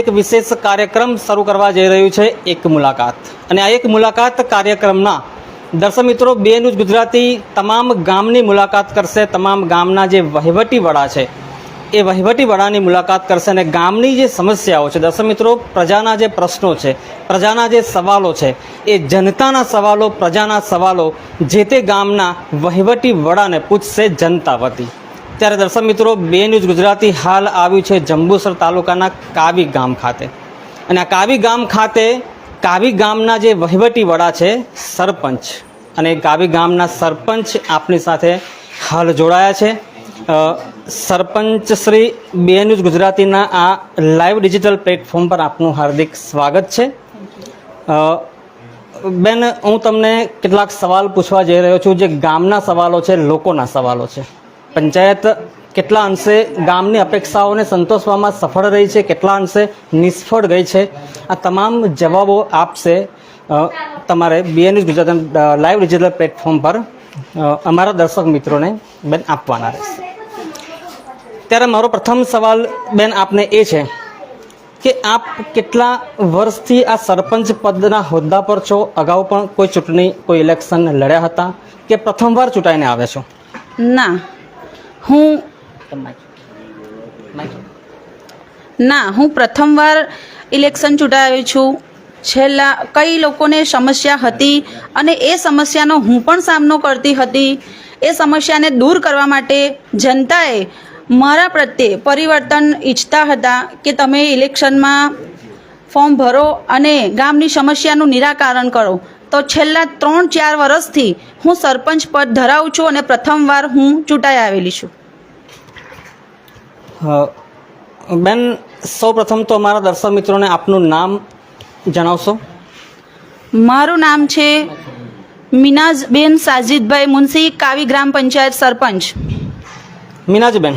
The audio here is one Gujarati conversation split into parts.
એક વિશેષ કાર્યક્રમ શરૂ કરવા જઈ રહ્યું છે, એક મુલાકાત. અને આ એક મુલાકાત કાર્યક્રમના દર્શક મિત્રો બે ન્યૂઝ ગુજરાતી તમામ ગામની મુલાકાત કરશે. તમામ ગામના જે વહીવટી વડા છે, એ વહીવટી વડાની મુલાકાત કરશે અને ગામની જે સમસ્યાઓ છે, દર્શક મિત્રો, પ્રજાના જે પ્રશ્નો છે, પ્રજાના જે સવાલો છે, એ જનતાના સવાલો, પ્રજાના સવાલો જે તે ગામના વહીવટી વડાને પૂછશે જનતા વતી. ત્યારે દર્શક મિત્રો, બે ન્યૂઝ ગુજરાતી હાલ આવ્યું છે જંબુસર તાલુકાના કાવી ગામ ખાતે. અને આ કાવી ગામ ખાતે કાવી ગામના જે વહીવટી વડા છે, સરપંચ. અને કાવી ગામના સરપંચ આપણી સાથે હાલ જોડાયા છે. સરપંચ શ્રી બે ન્યૂઝ ગુજરાતીના આ લાઈવ ડિજિટલ પ્લેટફોર્મ પર આપનું હાર્દિક સ્વાગત છે. બેન, હું તમને કેટલાક સવાલ પૂછવા જઈ રહ્યો છું જે ગામના સવાલો છે, લોકોના સવાલો છે. પંચાયત કેટલા અંશે ગામની અપેક્ષાઓને સંતોષવામાં સફળ રહી છે, કેટલા અંશે નિષ્ફળ ગઈ છે, આ તમામ જવાબો આપશે તમારે BNS Gujarat live digital platform પર અમારા દર્શક મિત્રોને બેન આપવાના રહેશે. ત્યારે મારો પ્રથમ સવાલ બેન આપને એ છે કે આપ કેટલા વર્ષથી આ સરપંચ પદના હોદ્દા પર છો? અગાઉ પણ કોઈ ચૂંટણી, કોઈ ઇલેક્શન લડ્યા હતા કે પ્રથમવાર ચૂંટાઈને આવ્યા છો? ના. હું ના હું પ્રથમવાર ઇલેક્શન ચૂંટાયો છું. છેલ્લા કઈ લોકોને સમસ્યા હતી અને એ સમસ્યાનો હું પણ સામનો કરતી હતી. એ સમસ્યાને દૂર કરવા માટે જનતાએ મારા પ્રત્યે પરિવર્તન ઈચ્છતા હતા કે તમે ઇલેક્શનમાં ફોર્મ ભરો અને ગામની સમસ્યાનું નિરાકરણ કરો. તો છેલ્લા ત્રણ ચાર વર્ષથી હું સરપંચ પદ ધરાવું છું અને પ્રથમવાર હું ચૂંટાઈ આવેલી છું. બેન સૌ પ્રથમ તો અમારા દર્શક મિત્રોને આપનું નામ જણાવશો? મારું નામ છે મીનાજબેન સાજીદભાઈ મુનશી કાવી ગ્રામ પંચાયત સરપંચ. મીનાજબેન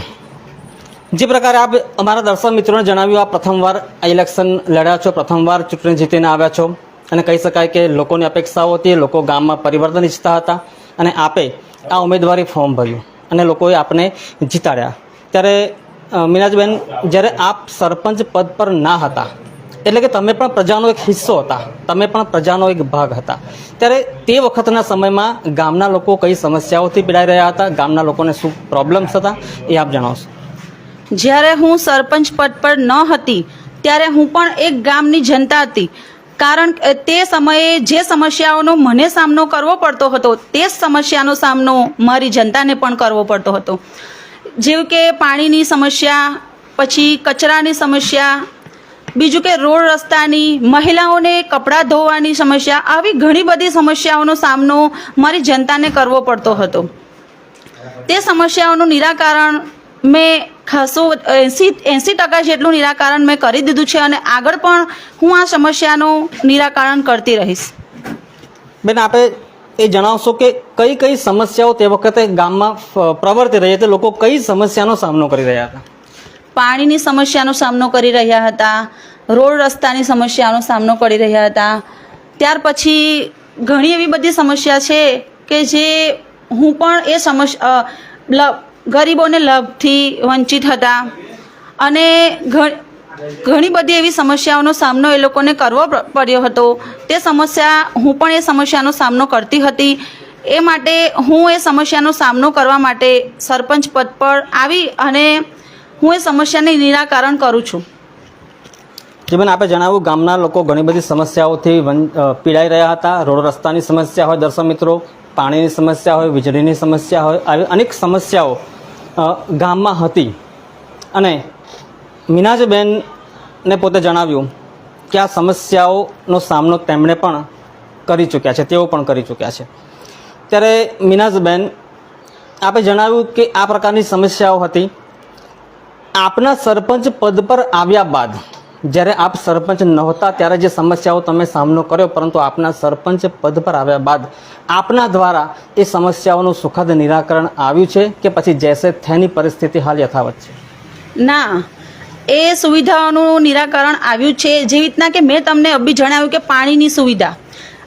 જે પ્રકારે આપ અમારા દર્શક મિત્રોને જણાવ્યું આ પ્રથમવાર ઇલેક્શન લડ્યા છો પ્રથમવાર ચૂંટણી જીતીને આવ્યા છો. અને કહી શકાય કે લોકોની અપેક્ષાઓ હતી, લોકો ગામમાં પરિવર્તન ઈચ્છતા હતા અને આપે આ ઉમેદવારી ફોર્મ ભર્યું અને લોકોએ આપને જીતાડ્યા. ત્યારે મિનાજબેન, જ્યારે આપ સરપંચ પદ પર ના હતા, એટલે કે તમે પણ પ્રજાનો એક હિસ્સો હતા, તમે પણ પ્રજાનો એક ભાગ હતા, ત્યારે તે વખતના સમયમાં ગામના લોકો કઈ સમસ્યાઓથી પીડાઈ રહ્યા હતા, ગામના લોકોને શું પ્રોબ્લેમ્સ હતા, એ આપ જણાવશો. જ્યારે હું સરપંચ પદ પર ન હતી, ત્યારે હું પણ એક ગામની જનતા હતી. કારણ તે સમયે જે સમસ્યાઓનો મને સામનો કરવો પડતો હતો, તે જ સમસ્યાનો સામનો મારી જનતાને પણ કરવો પડતો હતો. જેવું કે પાણીની સમસ્યા, પછી કચરાની સમસ્યા, બીજું કે રોડ રસ્તાની, મહિલાઓને કપડાં ધોવાની સમસ્યા, આવી ઘણી બધી સમસ્યાઓનો સામનો મારી જનતાને કરવો પડતો હતો. તે સમસ્યાઓનું નિરાકરણ મેં ખાસું એંસી એંસી ટકા જેટલું નિરાકરણ મેં કરી દીધું છે અને આગળ પણ હું આ સમસ્યાનું નિરાકરણ કરતી રહીશ. બેન આપે એ જણાવશો કે કઈ કઈ સમસ્યાઓ તે વખતે ગામમાં પ્રવર્તી રહી હતી? લોકો કઈ સમસ્યાનો સામનો કરી રહ્યા હતા? પાણીની સમસ્યાનો સામનો કરી રહ્યા હતા રોડ રસ્તાની સમસ્યાનો સામનો કરી રહ્યા હતા. ત્યાર પછી ઘણી એવી બધી સમસ્યા છે કે જે હું પણ એ સમસ્યા ગરીબોને લાભથી વંચિત હતા. અને ઘણી બધી એવી સમસ્યાઓનો સામનો એ લોકોને કરવો પડ્યો હતો. તે સમસ્યા હું પણ એ સમસ્યાનો સામનો કરતી હતી. એ માટે હું એ સમસ્યાનો સામનો કરવા માટે સરપંચ પદ પર આવી અને હું એ સમસ્યાને નિરાકરણ કરું છું. જે બેન, આપે જણાવ્યું ગામના લોકો ઘણી બધી સમસ્યાઓથી પીડાઈ રહ્યા હતા. રોડ રસ્તાની સમસ્યા હોય દર્શક મિત્રો, પાણીની સમસ્યા હોય, વીજળીની સમસ્યા હોય, આવી અનેક સમસ્યાઓ ગામમાં હતી. અને મીનાજબેનને પોતે જણાવ્યું કે આ સમસ્યાઓનો સામનો તેમણે પણ કરી ચૂક્યા છે, તેઓ પણ કરી ચૂક્યા છે. ત્યારે મીનાજબેન આપે જણાવ્યું કે આ પ્રકારની સમસ્યાઓ હતી. આપના સરપંચ પદ પર આવ્યા બાદ જ્યારે આપ સરપંચ નહોતા ત્યારે જે સમસ્યાઓ તમે સામનો કર્યો, પરંતુ આપના સરપંચ પદ પર આવ્યા બાદ આપના દ્વારા એ સમસ્યાઓનું સુખદ નિરાકરણ આવ્યું છે કે પછી જૈસે થેની પરિસ્થિતિ હાલ યથાવત છે? ના, એ સુવિધાઓનું નિરાકરણ આવ્યું છે. જેવી રીતના કે મેં તમને અભી જણાવ્યું કે પાણીની સુવિધા.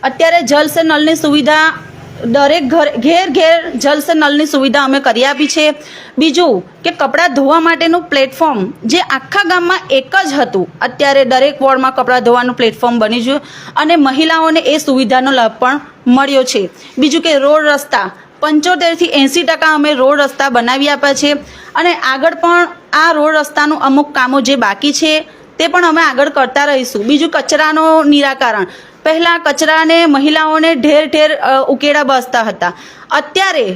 અત્યારે જલ સે નળની સુવિધા દરેક ઘર ઘેર ઘેર જલ સે નલની સુવિધા અમે કરી આપી છે. બીજું કે કપડાં ધોવા માટેનું પ્લેટફોર્મ જે આખા ગામમાં એક જ હતું. અત્યારે દરેક વોર્ડમાં કપડાં ધોવાનું પ્લેટફોર્મ બની ગયું અને મહિલાઓને એ સુવિધાનો લાભ પણ મળ્યો છે. બીજું કે રોડ રસ્તા. પંચોતેરથી એંસી ટકા અમે રોડ રસ્તા બનાવી આપ્યા છે અને આગળ પણ આ રોડ રસ્તાનું અમુક કામો જે બાકી છે તે પણ અમે આગળ કરતા રહીશું. બીજું કચરાનો નિરાકરણ. પહેલાં કચરાને મહિલાઓને ઢેર ઢેર ઉકેડા બસતા હતા. અત્યારે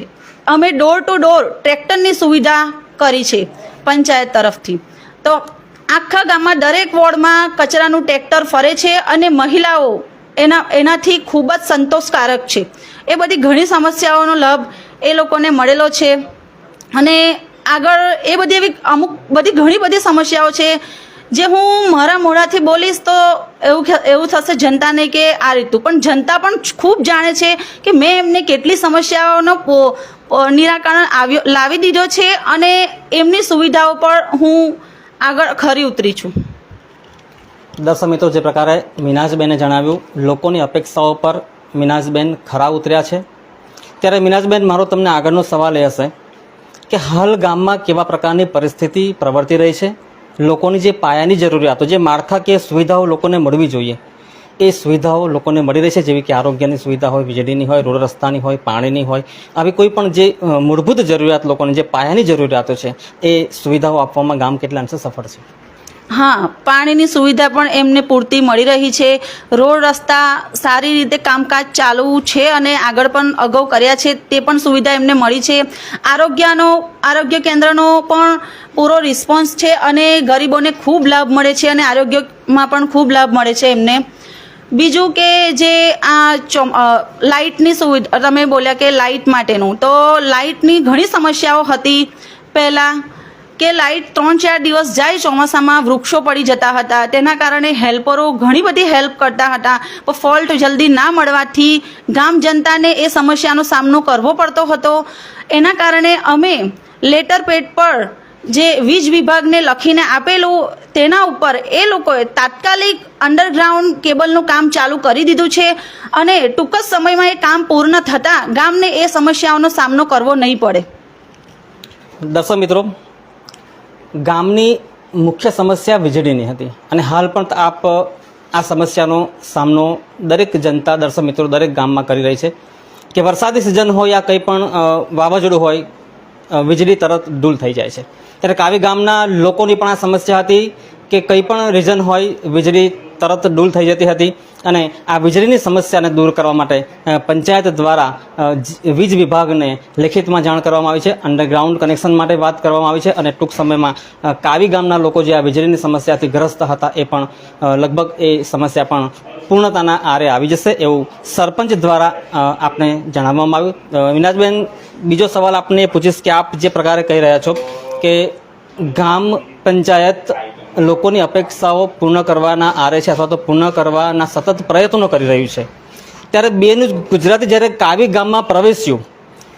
અમે ડોર ટુ ડોર ટ્રેક્ટરની સુવિધા કરી છે પંચાયત તરફથી. તો આખા ગામમાં દરેક વોર્ડમાં કચરાનું ટ્રેક્ટર ફરે છે અને મહિલાઓ એના, એનાથી ખૂબ જ સંતોષકારક છે. એ બધી ઘણી સમસ્યાઓનો લાભ એ લોકોને મળેલો છે. અને આગળ એ બધી એવી અમુક બધી ઘણી બધી સમસ્યાઓ છે. જે હું મારા મોઢાથી બોલીશ તો એવું એવું થશે જનતાને કે આ રીતનું. પણ જનતા પણ ખૂબ જાણે છે કે મેં એમને કેટલી સમસ્યાઓનો નિરાકરણ આવ્યો, લાવી દીધો છે અને એમની સુવિધાઓ પર હું આગળ ખરી ઉતરી છું. દર્શક મિત્રો, જે પ્રકારે મિનાજબેને જણાવ્યું, લોકોની અપેક્ષાઓ પર મિનાજબેન ખરા ઉતર્યા છે. ત્યારે મિનાજબેન મારો તમને આગળનો સવાલ એ હશે કે હાલ ગામમાં કેવા પ્રકારની પરિસ્થિતિ પ્રવર્તી રહી છે? લોકોની જે પાયાની જરૂરિયાતો, જે માળખાકીય સુવિધાઓ લોકોને મળવી જોઈએ. એ સુવિધાઓ લોકોને મળી રહી છે જેવી કે આરોગ્યની સુવિધા હોય, વીજળીની હોય, રોડ રસ્તાની હોય, પાણીની હોય, આવી કોઈ પણ જે મૂળભૂત જરૂરિયાત લોકોની જે પાયાની જરૂરિયાતો છે, એ સુવિધાઓ આપવામાં ગામ કેટલા અંશે સફળ છે? હા, પાણીની સુવિધા પણ એમને પૂરતી મળી રહી છે. રોડ રસ્તા સારી રીતે કામકાજ ચાલુ છે અને આગળ પણ અગાઉ કર્યા છે, તે પણ સુવિધા એમને મળી છે. આરોગ્યનો, આરોગ્ય કેન્દ્રનો પણ પૂરો રિસ્પોન્સ છે અને ગરીબોને ખૂબ લાભ મળે છે અને આરોગ્યમાં પણ ખૂબ લાભ મળે છે એમને. બીજું કે જે આ લાઇટની સુવિધા, તમે બોલ્યા કે લાઇટ માટેનું, તો લાઇટની ઘણી સમસ્યાઓ હતી પહેલાં. કે લાઇટ ત્રણ ચાર દિવસ જાય ચોમાસામાં વૃક્ષો પડી જતા હતા. તેના કારણે હેલ્પરો ઘણી બધી હેલ્પ કરતા હતા. પણ ફોલ્ટ જલ્દી ના મળવાથી ગામ જનતાને એ સમસ્યાનો સામનો કરવો પડતો હતો. એના કારણે અમે લેટર પેડ પર જે વીજ વિભાગને લખીને આપેલું તેના ઉપર એ લોકોએ તાત્કાલિક અંડરગ્રાઉન્ડ કેબલનું કામ ચાલુ કરી દીધું છે અને ટૂંક જ સમયમાં એ કામ પૂર્ણ થતાં ગામને એ સમસ્યાઓનો સામનો કરવો નહીં પડે. દર્શક મિત્રો ગામની મુખ્ય સમસ્યા વીજળીની હતી. અને હાલ પણ આપ, આ સમસ્યાનો સામનો દરેક જનતા, દર્શક મિત્રો દરેક ગામમાં કરી રહી છે કે વરસાદી સિઝન હોય યા કંઈ પણ વાવાઝોડું હોય વીજળી તરત ડૂલ થઈ જાય છે. ત્યારે કાવી ગામના લોકોની પણ આ સમસ્યા હતી કે કંઈ પણ રીઝન હોય વીજળી તરત ડૂલ થઈ જતી હતી અને આ વીજળીની સમસ્યાને દૂર કરવા માટે પંચાયત દ્વારા વીજ વિભાગને લેખિતમાં જાણ કરવામાં આવી છે. અંડરગ્રાઉન્ડ કનેક્શન માટે વાત કરવામાં આવી છે અને ટૂંક સમયમાં કાવી ગામના લોકો જે આ વીજળીની સમસ્યાથી ગ્રસ્ત હતા એ પણ લગભગ એ સમસ્યા પણ પૂર્ણતાના આરે આવી જશે એવું સરપંચ દ્વારા આપને જણાવવામાં આવ્યું. વિનાજબેન બીજો સવાલ આપને પૂછીશ કે આપ જે પ્રકારે કહી રહ્યા છો કે ગામ પંચાયત લોકોની અપેક્ષાઓ પૂર્ણ કરવાના આરે છે અથવા તો પૂર્ણ કરવાના સતત પ્રયત્નો કરી રહ્યું છે. ત્યારે બેનું ગુજરાતી જ્યારે કાવી ગામમાં પ્રવેશ્યું,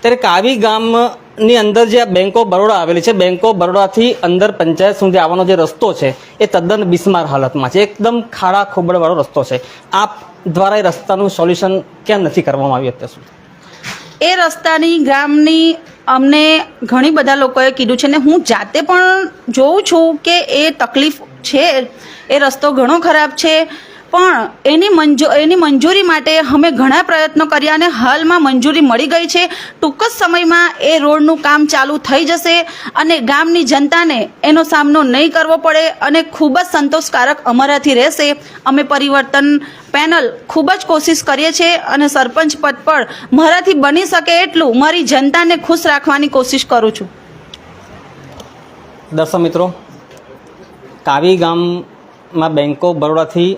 ત્યારે કાવી ગામની અંદર જે આ બેંક ઓફ બરોડા આવેલી છે, બેંક બરોડાથી અંદર પંચાયત સુધી આવવાનો જે રસ્તો છે, એ તદ્દન બિસ્માર હાલતમાં છે. એકદમ ખાડા ખોબળવાળો રસ્તો છે. આપ દ્વારા એ રસ્તાનું સોલ્યુશન કેમ નથી કરવામાં આવ્યું અત્યાર સુધી? એ રસ્તાની ગામની અમને ઘણી બધા લોકોએ કીધું છે ને હું જાતે પણ જોઉં છું કે એ તકલીફ છે. એ રસ્તો ઘણો ખરાબ છે. પણ એની મંજૂ, એની મંજૂરી માટે અમે ઘણા પ્રયત્નો કર્યા અને હાલમાં મંજૂરી મળી ગઈ છે. ટૂંક જ સમયમાં એ રોડનું કામ ચાલુ થઈ જશે અને ગામની જનતાને એનો સામનો નહીં કરવો પડે અને ખૂબ જ સંતોષકારક અમારાથી રહેશે. અમે પરિવર્તન પેનલ ખૂબ જ કોશિશ કરીએ છીએ અને સરપંચ પદ પર મારાથી બની શકે એટલું મારી જનતાને ખુશ રાખવાની કોશિશ કરું છું. દર્શક મિત્રો, કાવી ગામમાં બેંક ઓફ બરોડાથી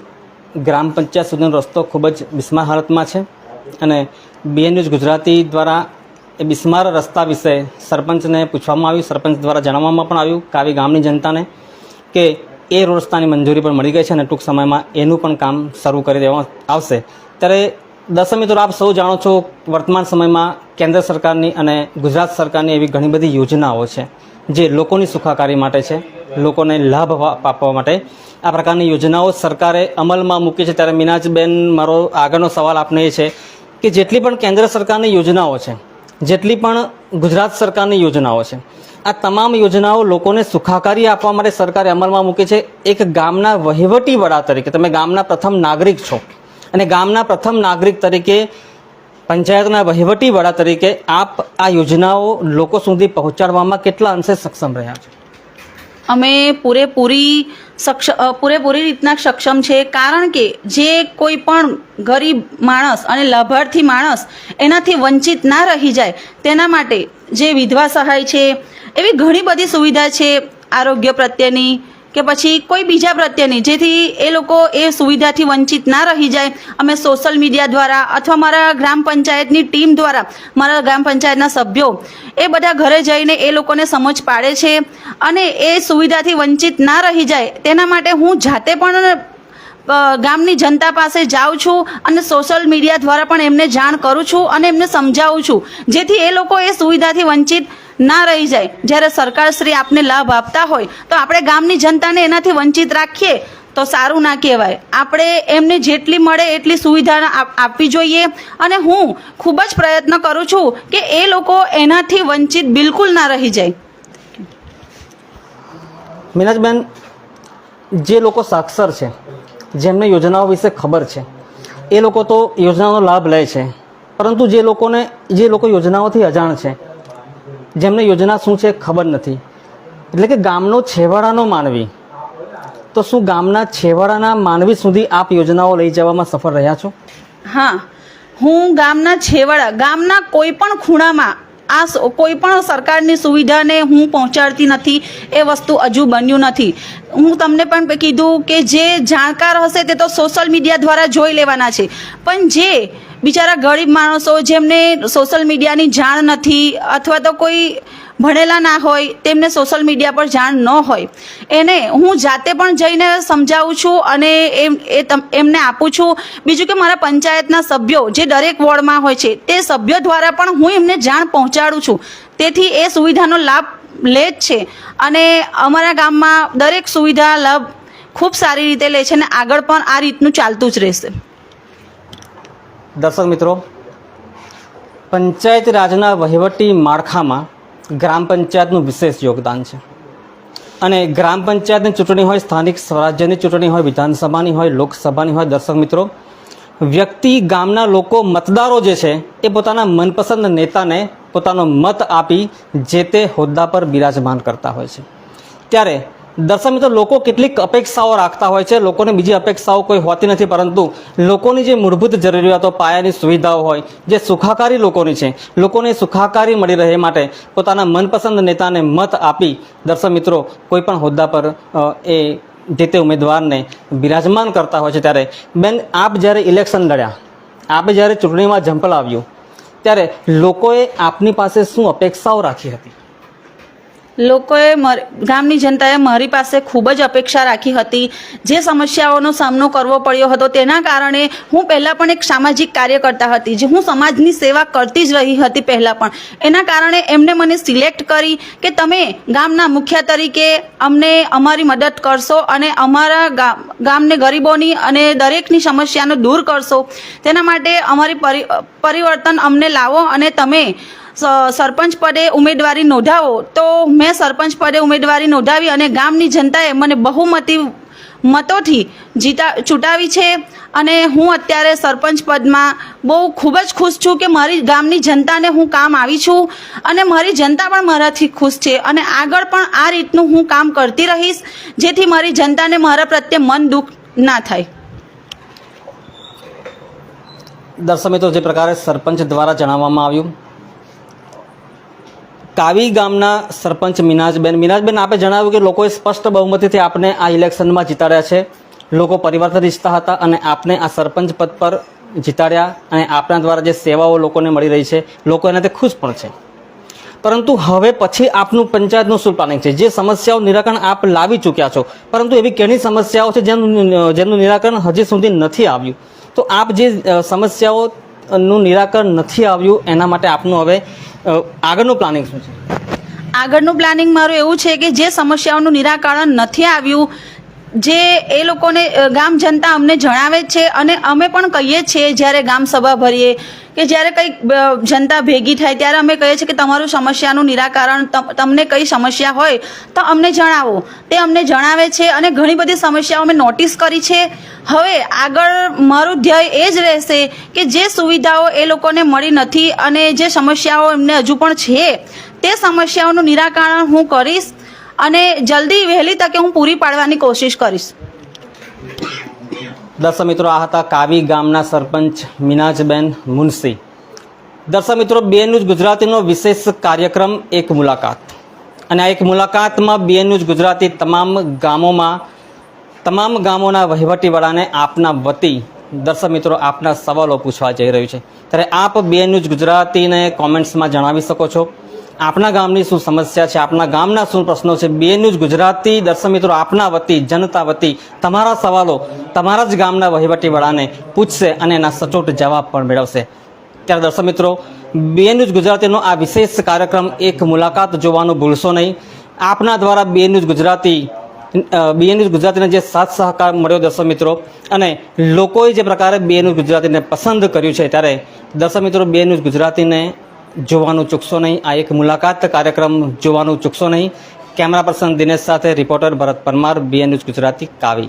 ગ્રામ પંચાયત સુધીનો રસ્તો ખૂબ જ બિસ્માર હાલતમાં છે અને બીએન ન્યૂઝ ગુજરાતી દ્વારા એ બિસ્માર રસ્તા વિશે સરપંચને પૂછવામાં આવ્યું. સરપંચ દ્વારા જણાવવામાં પણ આવ્યું કાવી ગામની જનતાને કે એ રોડ રસ્તાની મંજૂરી પણ મળી ગઈ છે અને ટૂંક સમયમાં એનું પણ કામ શરૂ કરી દેવામાં આવશે. ત્યારે દસમી મિત્રો, આપ સૌ જાણો છો વર્તમાન સમયમાં કેન્દ્ર સરકારની અને ગુજરાત સરકારની એવી ઘણી બધી યોજનાઓ છે જે લોકોની સુખાકારી માટે છે. લોકોને લાભ આપવા માટે. આ પ્રકારની યોજનાઓ સરકારે અમલમાં મૂકી છે. ત્યારે મીનાજબેન મારો આગળનો સવાલ આપને એ છે કે જેટલી પણ કેન્દ્ર સરકારની યોજનાઓ છે, જેટલી પણ ગુજરાત સરકારની યોજનાઓ છે, આ તમામ યોજનાઓ લોકોને સુખાકારી આપવા માટે સરકારે અમલમાં મૂકી છે. એક ગામના વહીવટી વડા તરીકે, તમે ગામના પ્રથમ નાગરિક છો અને ગામના પ્રથમ નાગરિક તરીકે, પંચાયતના વહીવટી વડા તરીકે આપ આ યોજનાઓ લોકો સુધી પહોંચાડવામાં કેટલા અંશે સક્ષમ રહ્યા છો? અમે પૂરેપૂરી સક્ષ પૂરેપૂરી રીતના સક્ષમ છે કારણ કે જે કોઈ પણ ગરીબ માણસ અને લાભાર્થી માણસ એનાથી વંચિત ના રહી જાય તેના માટે જે વિધવા સહાય છે એવી ઘણી બધી સુવિધા છે આરોગ્ય પ્રત્યેની કે પછી કોઈ બીજા પ્રત્યેની જેથી એ લોકો એ સુવિધાથી વંચિત ના રહી જાય. અમે સોશિયલ મીડિયા દ્વારા અથવા મારા ગ્રામ પંચાયતની ટીમ દ્વારા, મારા ગ્રામ પંચાયતના સભ્યો, એ બધા ઘરે જઈને એ લોકોને સમજ પાડે છે અને એ સુવિધાથી વંચિત ના રહી જાય. તેના માટે હું જાતે પણ ગામની જનતા પાસે જાઉં છું અને સોશિયલ મીડિયા દ્વારા પણ એમને જાણ કરું છું અને એમને સમજાવું છું. જેથી એ લોકો એ સુવિધાથી વંચિત ના રહી જાય. જ્યારે સરકારશ્રી આપને લાભ આપતા હોય, તો આપણે ગામની જનતાને એનાથી વંચિત રાખીએ, તો સારું ના કહેવાય. આપણે એમને જેટલી મળે એટલી સુવિધા આપ- આપવી જોઈએ. અને હું ખૂબ જ પ્રયત્ન કરું છું કે એ લોકો એનાથી વંચિત બિલકુલ ના રહી જાય. મિનાજબેન, જે લોકો સાક્ષર છે જેમને યોજનાઓ વિશે ખબર છે. એ લોકો તો યોજનાનો લાભ લે છે. પરંતુ જે લોકોને, જે લોકો યોજનાઓથી અજાણ છે, જેમને યોજના શું છે ખબર નથી. એટલે કે ગામનો છેવાડાનો માનવી. તો શું ગામના છેવાડાના માનવી સુધી આપ યોજનાઓ લઈ જવામાં સફળ રહ્યા છો? હા. હું ગામના છેવાડા, ગામના કોઈ પણ ખૂણામાં આ કોઈ પણ સરકારની સુવિધાને હું પહોંચાડતી નથી, એ વસ્તુ હજુ બન્યું નથી. હું તમને પણ કીધું કે જે જાણકાર હશે તે તો સોશિયલ મીડિયા દ્વારા જોઈ લેવાના છે. પણ જે બિચારા ગરીબ માણસો જેમને સોશિયલ મીડિયાની જાણ નથી, અથવા તો કોઈ ભણેલા ના હોય, તેમને સોશિયલ મીડિયા પર જાણ ન હોય. એને હું જાતે પણ જઈને સમજાવું છું અને એમ, એ એમને આપું છું. બીજું કે મારા પંચાયતના સભ્યો જે દરેક વોર્ડમાં હોય છે, તે સભ્યો દ્વારા પણ હું એમને જાણ પહોંચાડું છું. તેથી એ સુવિધાનો લાભ લે જ છે. અને અમારા ગામમાં દરેક સુવિધા, લાભ ખૂબ સારી રીતે લે છે અને આગળ પણ આ રીતનું ચાલતું જ રહેશે. દર્શક મિત્રો, પંચાયત રાજના વહીવટી માળખામાં ગ્રામ પંચાયતનું વિશેષ યોગદાન છે. અને ગ્રામ પંચાયતની ચૂંટણી હોય, સ્થાનિક સ્વરાજ્યની ચૂંટણી હોય, વિધાનસભાની હોય, લોકસભાની હોય, દર્શક મિત્રો, વ્યક્તિ, ગામના લોકો, મતદારો જે છે, એ પોતાના મનપસંદ નેતાને પોતાનો મત આપી જે તે હોદ્દા પર બિરાજમાન કરતા હોય છે. ત્યારે દર્શક મિત્રો, લોકો કેટલીક અપેક્ષાઓ રાખતા હોય છે. લોકોને બીજી અપેક્ષાઓ કોઈ હોતી નથી, પરંતુ લોકોની જે મૂળભૂત જરૂરિયાતો, પાયાની સુવિધાઓ હોય, જે સુખાકારી લોકોની છે, લોકોને સુખાકારી મળી રહે માટે પોતાના મનપસંદ નેતાને મત આપી દર્શક મિત્રો, કોઈ પણ હોદ્દા પર એ જે તે ઉમેદવારને બિરાજમાન કરતા હોય છે ત્યારે, બેન, આપ જ્યારે ઇલેક્શન લડ્યા, આપે જ્યારે ચૂંટણીમાં ઝંપલાવ્યું ત્યારે લોકોએ આપની પાસે શું અપેક્ષાઓ રાખી હતી? લોકોએ ગામની જનતાએ મારી પાસે ખૂબ જ અપેક્ષા રાખી હતી. જે સમસ્યાઓનો સામનો કરવો પડ્યો હતો તેના કારણે હું પહેલાં પણ એક સામાજિક કાર્યકર્તા હતી, જે હું સમાજની સેવા કરતી જ રહી હતી પહેલાં પણ. એના કારણે એમને મને સિલેક્ટ કરી કે તમે ગામના મુખ્ય તરીકે અમને અમારી મદદ કરશો અને અમારા ગામને ગરીબોની અને દરેકની સમસ્યાનો દૂર કરશો. તેના માટે અમારી પરિ, પરિવર્તન અમને લાવો અને તમે સરપંચ પદે ઉમેદવારી નોંધાવો, તો મેં સરપંચ પદે ઉમેદવારી નોંધાવી અને ગામની જનતાએ મને બહુમતી મતોથી જીતા, ચૂંટાવી છે. અને હું અત્યારે સરપંચ પદમાં બહુ ખૂબ જ ખુશ છું કે મારી ગામની જનતાને હું કામ આવી છું અને મારી જનતા પણ મારાથી ખુશ છે અને આગળ પણ આ રીતનું હું કામ કરતી રહીશ, જેથી મારી જનતાને મારા પ્રત્યે મન દુઃખ ના થાય. દર્શક મિત્રો, જે પ્રકારે સરપંચ દ્વારા જણાવવામાં આવ્યું કાવી ગામના સરપંચ મિનાજબેન. મિનાજબેન આપે જણાવ્યું કે લોકોએ સ્પષ્ટ બહુમતીથી આપને આ ઇલેક્શનમાં જીતાડ્યા છે. લોકો પરિવર્તન ઈચ્છતા હતા અને આપને આ સરપંચ પદ પર જીતાડ્યા અને આપના દ્વારા જે સેવાઓ લોકોને મળી રહી છે લોકો એનાથી ખુશ પણ છે. પરંતુ હવે પછી આપનું પંચાયતનું શું પ્લાનિંગ છે? જે સમસ્યાઓ નિરાકરણ આપ લાવી ચૂક્યા છો પરંતુ એવી ઘણી સમસ્યાઓ છે જેનું જેનું નિરાકરણ હજી સુધી નથી આવ્યું. તો આપ જે અ, સમસ્યાઓનું નિરાકરણ નથી આવ્યું, એના માટે આપનું હવે આગળનું પ્લાનિંગ શું છે? આગળનું પ્લાનિંગ મારું એવું છે કે જે સમસ્યાઓનું નિરાકરણ નથી આવ્યું જે એ લોકોને ગામ જનતા અમને જણાવે છે અને અમે પણ કહીએ છીએ જ્યારે ગામ સભા ભરીએ કે જ્યારે કંઈક જનતા ભેગી થાય ત્યારે અમે કહીએ છીએ કે તમારું સમસ્યાનું નિરાકરણ તમ- તમને કઈ સમસ્યા હોય તો અમને જણાવો. તે અમને જણાવે છે અને ઘણી બધી સમસ્યાઓ અમે નોટિસ કરી છે. હવે આગળ મારું ધ્યેય એ જ રહેશે કે જે સુવિધાઓ એ લોકોને મળી નથી અને જે સમસ્યાઓ એમને હજુ પણ છે, તે સમસ્યાઓનું નિરાકરણ હું કરીશ અને જલ્દી વહેલી તકે હું પૂરી પાડવાની કોશિશ કરીશ. દર્શક મિત્રો, આ હતા કાવી ગામના સરપંચ મિનાજબેન મુનશી. દર્શક મિત્રો, બે ન્યૂઝ ગુજરાતીનો વિશેષ કાર્યક્રમ, એક મુલાકાત. અને આ એક મુલાકાતમાં બે ન્યૂઝ ગુજરાતી તમામ ગામોમાં, તમામ ગામોના વહીવટીવાળાને આપના વતી દર્શક મિત્રો, આપના સવાલો પૂછવા જઈ રહ્યું છે. ત્યારે આપ બે ન્યૂઝ ગુજરાતીને કોમેન્ટ્સમાં જણાવી શકો છો. આપના ગામની શું સમસ્યા છે? આપના ગામના શું પ્રશ્નો છે? બે ન્યૂઝ ગુજરાતી દર્શક મિત્રો, આપના વતી, જનતા વતી, તમારા સવાલો તમારા જ ગામના વહીવટીવાળાને પૂછશે અને એના સચોટ જવાબ પણ મેળવશે. ત્યારે દર્શક મિત્રો, બે ન્યૂઝ ગુજરાતીનો આ વિશેષ કાર્યક્રમ એક મુલાકાત જોવાનું ભૂલશો નહીં. આપના દ્વારા બે ન્યૂઝ ગુજરાતી બીએ ન્યૂઝ ગુજરાતીને જે સાથ સહકાર મળ્યો દર્શક મિત્રો, અને લોકોએ જે પ્રકારે બીએ ન્યૂઝ ગુજરાતીને પસંદ કર્યું છે, ત્યારે દર્શક મિત્રો બીએ ન્યૂઝ ગુજરાતીને જોવાનું ચૂકશો નહીં. આ એક મુલાકાત કાર્યક્રમ જોવાનું ચૂકશો નહીં. કેમેરા પર્સન દિનેશ સાથે reporter Bharat Parmar BN news Gujarati, Kavi.